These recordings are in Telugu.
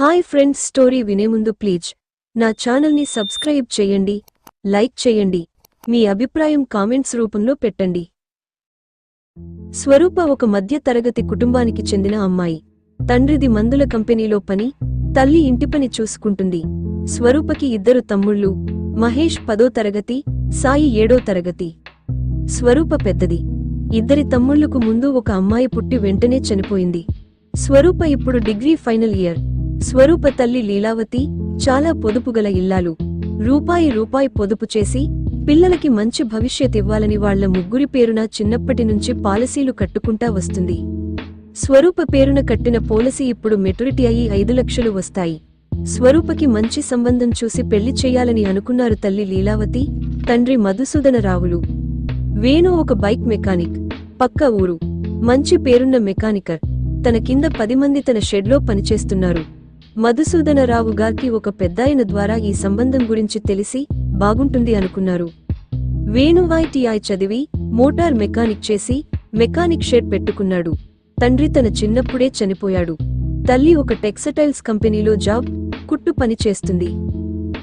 హాయ్ ఫ్రెండ్స్ స్టోరీ వినే ముందు ప్లీజ్. నా ఛానల్ని సబ్స్క్రైబ్ చేయండి లైక్ చేయండి మీ అభిప్రాయం కామెంట్స్ రూపంలో పెట్టండి. స్వరూప ఒక మధ్య తరగతి కుటుంబానికి చెందిన అమ్మాయి. తండ్రిది మందుల కంపెనీలో పని తల్లి ఇంటి పని చూసుకుంటుంది. స్వరూపకి ఇద్దరు తమ్ముళ్ళు మహేష్ పదో తరగతి సాయి ఏడో తరగతి. స్వరూప పెద్దది. ఇద్దరి తమ్ముళ్ళకు ముందు ఒక అమ్మాయి పుట్టి వెంటనే చనిపోయింది. స్వరూప ఇప్పుడు డిగ్రీ ఫైనల్ ఇయర్. స్వరూప తల్లి లీలావతి చాలా పొదుపుగల ఇల్లాలు. రూపాయి రూపాయి పొదుపు చేసి పిల్లలకి మంచి భవిష్యత్ ఇవ్వాలని వాళ్ళ ముగ్గురి పేరున చిన్నప్పటి నుంచి పాలసీలు కట్టుకుంటా వస్తుంది. స్వరూప పేరున కట్టిన పోలసీ ఇప్పుడు మెటూరిటీ అయి ఐదు లక్షలు వస్తాయి. స్వరూపకి మంచి సంబంధం చూసి పెళ్ళి చేయాలని అనుకున్నారు తల్లి లీలావతి తండ్రి మధుసూదన రావులు. వేణు ఒక బైక్ మెకానిక్ పక్క ఊరు. మంచి పేరున్న మెకానికర్. తన కింద పది మంది తన షెడ్లో పనిచేస్తున్నారు. మధుసూదనరావు గారికి ఒక పెద్దాయన ద్వారా ఈ సంబంధం గురించి తెలిసి బాగుంటుంది అనుకున్నారు. వేణు ఐటీఐ చదివి మోటార్ మెకానిక్ చేసి మెకానిక్ షెడ్ పెట్టుకున్నాడు. తండ్రి తన చిన్నప్పుడే చనిపోయాడు. తల్లి ఒక టెక్స్టైల్స్ కంపెనీలో జాబ్ కుట్టు పని చేస్తుంది.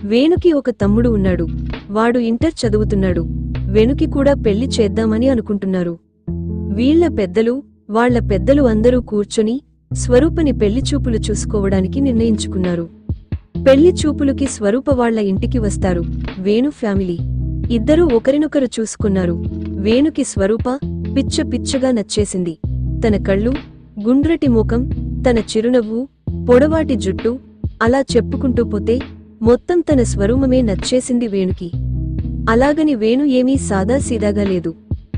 వేణుకి ఒక తమ్ముడు ఉన్నాడు. వాడు ఇంటర్ చదువుతున్నాడు. వెనుకి కూడా పెళ్ళి చేద్దామని అనుకుంటున్నారు. వీళ్ళ పెద్దలు వాళ్ళ పెద్దలు అందరూ కూర్చొని స్వరూపని పెళ్ళి చూపులు చూసుకోవడానికి నిర్ణయించుకున్నారు. పెళ్ళి చూపులుకి స్వరూప వాళ్ళ ఇంటికి వస్తారు. వేణు ఫ్యామిలీ. ఇద్దరూ ఒకరినొకరు చూసుకున్నారు. వేణుకి స్వరూప పిచ్చ పిచ్చగా నచ్చేసింది. తన కళ్ళు గుండ్రటి ముఖం తన చిరునవ్వు పొడవాటి జుట్టు అలా చెప్పుకుంటూ పోతే మొత్తం తన స్వరూపమే నచ్చేసింది వేణుకి. అలాగని వేణు ఏమీ సాదాసీదాగా లేదు.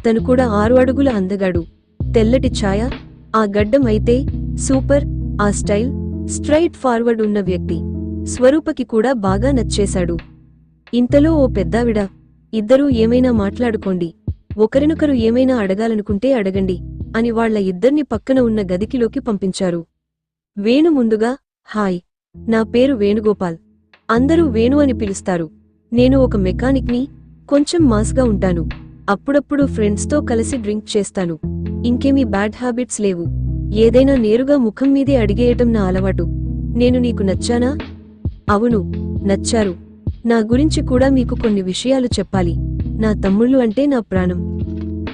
తను కూడా ఆరు అడుగుల అందగాడు. తెల్లటి ఛాయ ఆ గడ్డం అయితే సూపర్ ఆ స్టైల్ స్ట్రైట్ ఫార్వర్డ్ ఉన్న వ్యక్తి స్వరూపకి కూడా బాగా నచ్చేశాడు. ఇంతలో ఓ పెద్దావిడ ఇద్దరూ ఏమైనా మాట్లాడుకోండి ఒకరినొకరు ఏమైనా అడగాలనుకుంటే అడగండి అని వాళ్ళ ఇద్దర్ని పక్కన ఉన్న గదికిలోకి పంపించారు. వేణు ముందుగా హాయ్ నా పేరు వేణుగోపాల్. అందరూ వేణు అని పిలుస్తారు. నేను ఒక మెకానిక్ని కొంచెం మాస్గా ఉంటాను. అప్పుడప్పుడు ఫ్రెండ్స్తో కలిసి డ్రింక్ చేస్తాను. ఇంకేమీ బ్యాడ్ హ్యాబిట్స్ లేవు. ఏదైనా నేరుగా ముఖం మీదే అడిగేయటం నా అలవాటు. నేను నీకు నచ్చానా? అవును నచ్చారు. నా గురించి కూడా మీకు కొన్ని విషయాలు చెప్పాలి. నా తమ్ముళ్ళు అంటే నా ప్రాణం.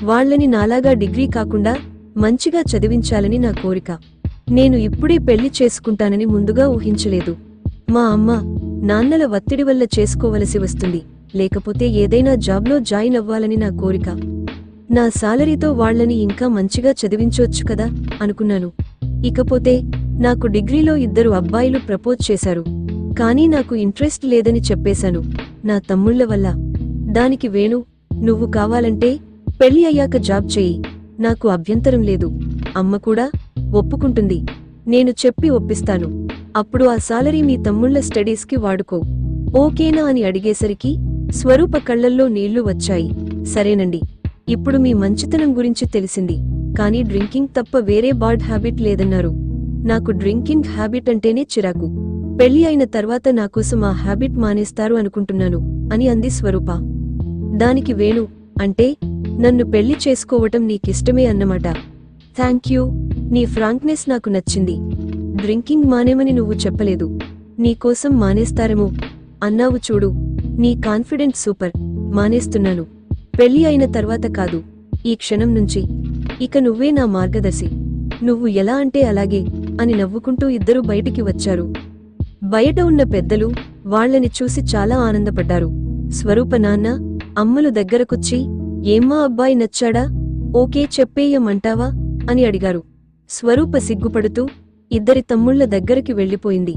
వాళ్ళని నాలాగా డిగ్రీ కాకుండా మంచిగా చదివించాలని నా కోరిక. నేను ఇప్పుడే పెళ్ళి చేసుకుంటానని ముందుగా ఊహించలేదు. మా అమ్మ నాన్నల ఒత్తిడి వల్ల చేసుకోవలసి వస్తుంది. లేకపోతే ఏదైనా జాబ్లో జాయిన్ అవ్వాలని నా కోరిక. నా సాలరీతో వాళ్ళని ఇంకా మంచిగా చదివించొచ్చు కదా అనుకున్నాను. ఇకపోతే నాకు డిగ్రీలో ఇద్దరు అబ్బాయిలు ప్రపోజ్ చేశారు. కానీ నాకు ఇంట్రెస్ట్ లేదని చెప్పేశాను. నా తమ్ముళ్ళ వల్ల. దానికి వేణు నువ్వు కావాలంటే పెళ్ళి అయ్యాక జాబ్ చెయ్యి. నాకు అభ్యంతరం లేదు. అమ్మ కూడా ఒప్పుకుంటుంది. నేను చెప్పి ఒప్పిస్తాను. అప్పుడు ఆ సాలరీ మీ తమ్ముళ్ళ స్టడీస్కి వాడుకో. ఓకేనా అని అడిగేసరికి స్వరూప కళ్ళల్లో నీళ్ళు వచ్చాయి. సరేనండి. ఇప్పుడు మీ మంచితనం గురించి తెలిసింది కానీ డ్రింకింగ్ తప్ప వేరే బాడ్ హ్యాబిట్ లేదన్నారు. నాకు డ్రింకింగ్ హ్యాబిట్ అంటేనే చిరాకు. పెళ్ళి అయిన తర్వాత నాకోసం ఆ హ్యాబిట్ మానేస్తారు అనుకుంటున్నాను అని అంది స్వరూప. దానికి వేణు అంటే నన్ను పెళ్ళి చేసుకోవటం నీకిష్టమే అన్నమాట. థ్యాంక్ యూ నీ ఫ్రాంక్నెస్ నాకు నచ్చింది. డ్రింకింగ్ మానేమని నువ్వు చెప్పలేదు. నీకోసం మానేస్తారేమో అన్నావు చూడు నీ కాన్ఫిడెంట్ సూపర్ మానేస్తున్నాను. పెళ్ళి అయిన తర్వాత కాదు ఈ క్షణం నుంచి. ఇక నువ్వే నా మార్గదర్శి. నువ్వు ఎలా అంటే అలాగే అని నవ్వుకుంటూ ఇద్దరూ బయటికి వచ్చారు. బయట ఉన్న పెద్దలు వాళ్ళని చూసి చాలా ఆనందపడ్డారు. స్వరూప నాన్న అమ్మలు దగ్గరకొచ్చి ఏమ్మా అబ్బాయి నచ్చాడా? ఓకే చెప్పేయమంటావా? అని అడిగారు. స్వరూప సిగ్గుపడుతూ ఇద్దరి తమ్ముళ్ళ దగ్గరికి వెళ్ళిపోయింది.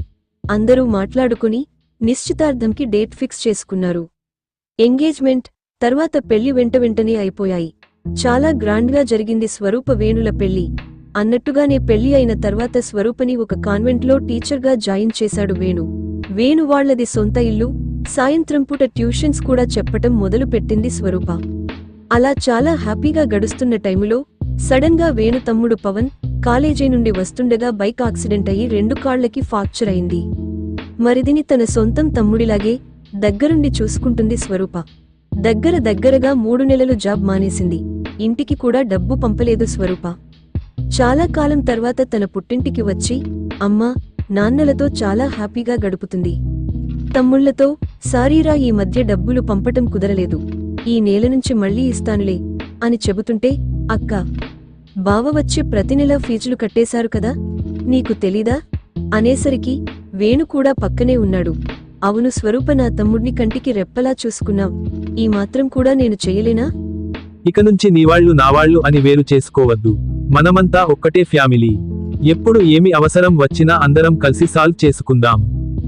అందరూ మాట్లాడుకుని నిశ్చితార్థంకి డేట్ ఫిక్స్ చేసుకున్నారు. ఎంగేజ్మెంట్ తర్వాత పెళ్ళి వెంట వెంటనే అయిపోయాయి. చాలా గ్రాండ్గా జరిగింది స్వరూప వేణుల పెళ్ళి. అన్నట్టుగానే పెళ్ళి అయిన తర్వాత స్వరూపని ఒక కాన్వెంట్లో టీచర్గా జాయిన్ చేశాడు వేణు. వేణు వాళ్ళది సొంత ఇల్లు సాయంత్రం పూట ట్యూషన్స్ కూడా చెప్పటం మొదలు పెట్టింది స్వరూప. అలా చాలా హ్యాపీగా గడుస్తున్న టైములో సడన్గా వేణు తమ్ముడు పవన్ కాలేజీ నుండి వస్తుండగా బైక్ యాక్సిడెంట్ అయి రెండు కాళ్ళకి ఫ్రాక్చర్ అయింది. మరిదిని తన సొంతం తమ్ముడిలాగే దగ్గరుండి చూసుకుంటుంది స్వరూప. దగ్గర దగ్గరగా మూడు నెలలు జాబ్ మానేసింది. ఇంటికి కూడా డబ్బు పంపలేదు స్వరూప. చాలా కాలం తర్వాత తన పుట్టింటికి వచ్చి అమ్మ నాన్నలతో చాలా హ్యాపీగా గడుపుతుంది. తమ్ముళ్ళతో సారీరా ఈ మధ్య డబ్బులు పంపటం కుదరలేదు. ఈ నేల నుంచి మళ్ళీ ఇస్తానులే అని చెబుతుంటే అక్క బావ వచ్చి ప్రతి నెలా ఫీజులు కట్టేశారు కదా నీకు తెలీదా? అనేసరికి వేణు కూడా పక్కనే ఉన్నాడు. అవును స్వరూప నా తమ్ముడిని కంటికి రెప్పలా చూసుకున్నాం. ఈ మాత్రం కూడా నేను చేయలేనా? ఇక నుంచి నీవాళ్ళు నావాళ్ళు అని వేరు చేసుకోవద్దు. మనమంతా ఒక్కటే ఫ్యామిలీ. ఎప్పుడు ఏమి అవసరం వచ్చినా అందరం కలిసి సాల్వ్ చేసుకుందాం.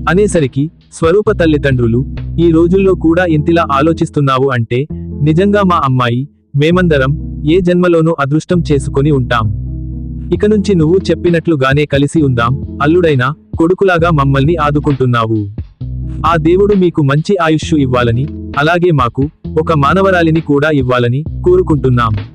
అనేసరికి స్వరూప తల్లిదండ్రులు ఈ రోజుల్లో కూడా ఇంతిలా ఆలోచిస్తున్నావు అంటే నిజంగా మా అమ్మాయి మేమందరం ఏ జన్మలోనూ అదృష్టం చేసుకొని ఉంటాం. ఇక నుంచి నువ్వు చెప్పినట్లుగానే కలిసి ఉందాం. అల్లుడైనా కొడుకులాగా మమ్మల్ని ఆదుకుంటున్నావు. ఆ దేవుడు మీకు మంచి ఆయుష్షు ఇవ్వాలని అలాగే మాకు ఒక మానవరాలిని కూడా ఇవ్వాలని కోరుకుంటున్నాం.